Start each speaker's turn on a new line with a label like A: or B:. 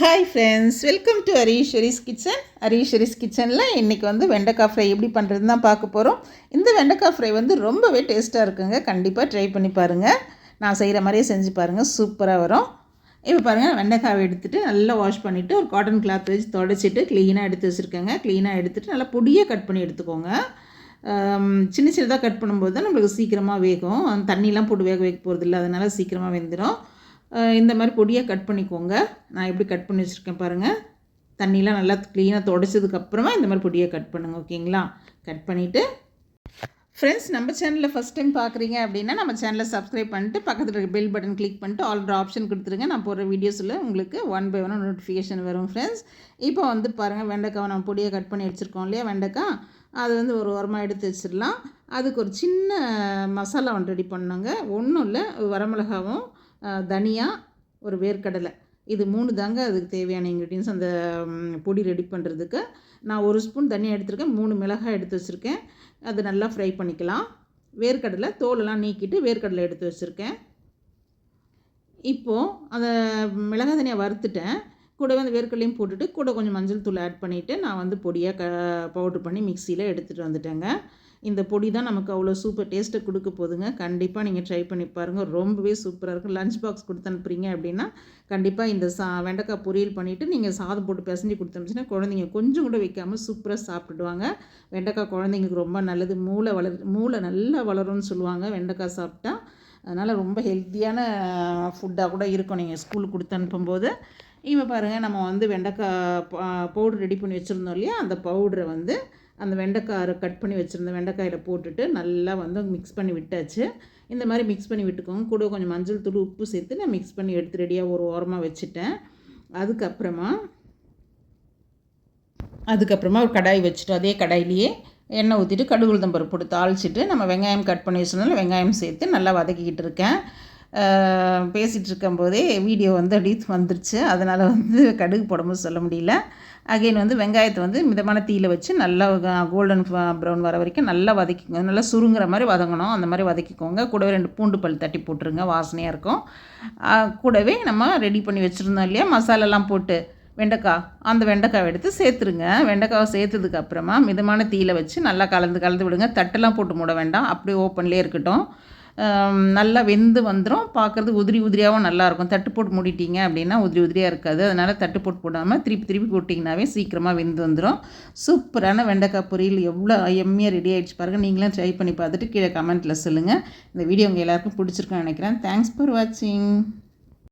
A: Hi friends welcome to Hariswari's kitchen Hariswari's கிச்சனில் இன்றைக்கி வந்து வெண்டைக்காய் ஃப்ரை எப்படி பண்ணுறது தான் பார்க்க போகிறோம் இந்த வெண்டைக்காய் ஃப்ரை வந்து ரொம்பவே டேஸ்ட்டாக இருக்குங்க. கண்டிப்பாக ட்ரை பண்ணி பாருங்கள் நான் செய்கிற மாதிரியே செஞ்சு பாருங்கள் சூப்பராக வரும். இப்போ பாருங்கள் வெண்டைக்காவை எடுத்துகிட்டு நல்லா வாஷ் பண்ணிவிட்டு ஒரு காட்டன் கிளாத் வச்சு தொடச்சிட்டு க்ளீனாக எடுத்து வச்சுருக்கேங்க. க்ளீனாக எடுத்துகிட்டு நல்லா பொடியாக கட் பண்ணி எடுத்துக்கோங்க. சின்ன சின்னதாக கட் பண்ணும்போது தான் நம்மளுக்கு சீக்கிரமாக வேகும். அந்த தண்ணிலாம் போட்டு வேக வைக்க போகிறது இல்லை அதனால் சீக்கிரமாக வெந்துடும் இந்த மாதிரி பொடியாக கட் பண்ணிக்கோங்க. நான் எப்படி கட் பண்ணி வச்சுருக்கேன் பாருங்கள் தண்ணிலாம் நல்லா க்ளீனாக தொடச்சதுக்கப்புறமா இந்த மாதிரி பொடியாக கட் பண்ணுங்கள் ஓகேங்களா? கட் பண்ணிவிட்டு ஃப்ரெண்ட்ஸ் நம்ம சேனலில் ஃபஸ்ட் டைம் பார்க்குறீங்க அப்படின்னா நம்ம சேனலை சப்ஸ்கிரைப் பண்ணிட்டு பக்கத்தில் இருக்க பெல் பட்டன் கிளிக் பண்ணிட்டு ஆல்ரெடி ஆப்ஷன் கொடுத்துருங்க. நான் போடுற வீடியோஸில் உங்களுக்கு ஒன் பை ஒன் நோட்டிஃபிகேஷன் வரும் ஃப்ரெண்ட்ஸ் இப்போ வந்து பாருங்கள் வெண்டைக்காவை நம்ம பொடியாக கட் பண்ணி வச்சுருக்கோம் இல்லையா வெண்டைக்காய்? அது வந்து ஒரு உரமாக எடுத்து வச்சிடலாம். அதுக்கு ஒரு சின்ன மசாலா ஒன்று ரெடி பண்ணோங்க. ஒன்றும் இல்லை வரமிளகாவும் தனியா ஒரு வேர்க்கடலை. இது மூணு தாங்க அதுக்கு தேவையான இன்க்ரீடியன்ஸ் அந்த பொடி ரெடி பண்ணுறதுக்கு நான் ஒரு ஸ்பூன் தனியாக எடுத்திருக்கேன். மூணு மிளகாய் எடுத்து வச்சுருக்கேன். அது நல்லா ஃப்ரை பண்ணிக்கலாம். வேர்க்கடலை தோலெல்லாம் நீக்கிட்டு வேர்க்கடலை எடுத்து வச்சுருக்கேன். இப்போது அந்த மிளகாய் தனியாக வறுத்துட்டேன். கூடவே அந்த வேர்க்கடலையும் போட்டுட்டு கூட கொஞ்சம் மஞ்சள் தூள் ஆட் பண்ணிவிட்டு நான் வந்து பொடியாக க பவுட்ரு பண்ணி மிக்சியில் எடுத்துகிட்டு வந்துட்டேங்க. இந்த பொடி தான் நமக்கு அவ்வளோ சூப்பர் டேஸ்ட்டை கொடுக்க போதுங்க கண்டிப்பாக நீங்கள் ட்ரை பண்ணி பாருங்கள் ரொம்பவே சூப்பராக இருக்கும் லஞ்ச் பாக்ஸ் கொடுத்து அனுப்புறீங்க அப்படின்னா கண்டிப்பாக இந்த சா வெண்டைக்காய் பொரியல் பண்ணிவிட்டு நீங்கள் சாதம் போட்டு பிசைஞ்சு கொடுத்தனுச்சுன்னா குழந்தைங்க கொஞ்சம் கூட வைக்காமல் சூப்பராக சாப்பிட்டுடுவாங்க. வெண்டைக்காய் குழந்தைங்களுக்கு ரொம்ப நல்லது. மூளை வளர் மூளை நல்லா வளரும்னு சொல்லுவாங்க. வெண்டைக்காய் சாப்பிட்டா அதனால் ரொம்ப ஹெல்த்தியான ஃபுட்டாக கூட இருக்கும். நீங்கள் ஸ்கூலுக்கு கொடுத்து அனுப்பும்போது. இப்போ பாருங்கள் நம்ம வந்து வெண்டைக்காய் பவுடர் ரெடி பண்ணி வச்சுருந்தோம் இல்லையா? அந்த பவுடரை வந்து அந்த வெண்டைக்காய் கட் பண்ணி வச்சுருந்த வெண்டைக்காயில் போட்டுட்டு நல்லா வந்து மிக்ஸ் பண்ணி விட்டாச்சு. இந்த மாதிரி மிக்ஸ் பண்ணி விட்டுக்கோங்க. கூட கொஞ்சம் மஞ்சள் தூள் உப்பு சேர்த்து நான் மிக்ஸ் பண்ணி எடுத்து ரெடியாக ஒரு ஓரமாக வச்சுட்டேன். அதுக்கப்புறமா அதுக்கப்புறமா ஒரு கடாய் வச்சுட்டு அதே கடாயிலேயே எண்ணெய் ஊற்றிட்டு கடுகு உளுத்தம் பருப்பு போட்டு தாளிச்சிட்டு நம்ம வெங்காயம் கட் பண்ணி வச்சிருந்தாலும் வெங்காயம் சேர்த்து நல்லா வதக்கிக்கிட்டு இருக்கேன். பேசிகிட்டு இருக்கும்போதே வீடியோ வந்து அப்படியே வந்துருச்சு. அதனால் வந்து கடுகு போடும்போது சொல்ல முடியல. அகைன் வந்து வெங்காயத்தை வந்து மிதமான தீயில் வச்சு நல்லா கோல்டன் ப்ரௌன் வர வரைக்கும் நல்லா வதக்கிக்கோங்க. நல்லா சுருங்குற மாதிரி வதங்கணும். அந்த மாதிரி வதக்கிக்கோங்க. கூடவே ரெண்டு பூண்டு பல் தட்டி போட்டுருங்க. வாசனையாக இருக்கும். கூடவே நம்ம ரெடி பண்ணி வச்சுருந்தோம் இல்லையா? மசாலாலாம் போட்டு வெண்டைக்காய் அந்த வெண்டைக்காவை எடுத்து சேர்த்துருங்க. வெண்டைக்காவை சேர்த்ததுக்கு அப்புறமா மிதமான தீயில் வச்சு நல்லா கலந்து கலந்து விடுங்க. தட்டெல்லாம் போட்டு மூட வேண்டாம். அப்படியே ஓப்பன்லேயே இருக்கட்டும். நல்லா வெந்து வந்துடும் பார்க்குறது உதிரி உதிரியாகவும் நல்லாயிருக்கும். தட்டு போட்டு மூடிட்டீங்க அப்படின்னா உதிரி உதிரியாக இருக்காது. அதனால் தட்டு போட்டு போடாமல் திருப்பி திருப்பி போட்டிங்கனாவே சீக்கிரமாக வெந்து வந்துடும் சூப்பரான வெண்டைக்காய் பொரியல். எவ்வளோ எம்மியாக ரெடி ஆகிடுச்சு பாருங்கள் நீங்களும் ட்ரை பண்ணி பார்த்துட்டு கீழே கமெண்ட்டில் சொல்லுங்கள் இந்த வீடியோ உங்கள் எல்லாருக்கும் பிடிச்சிருக்குன்னு நினைக்கிறேன். தேங்க்ஸ் ஃபார் வாட்சிங்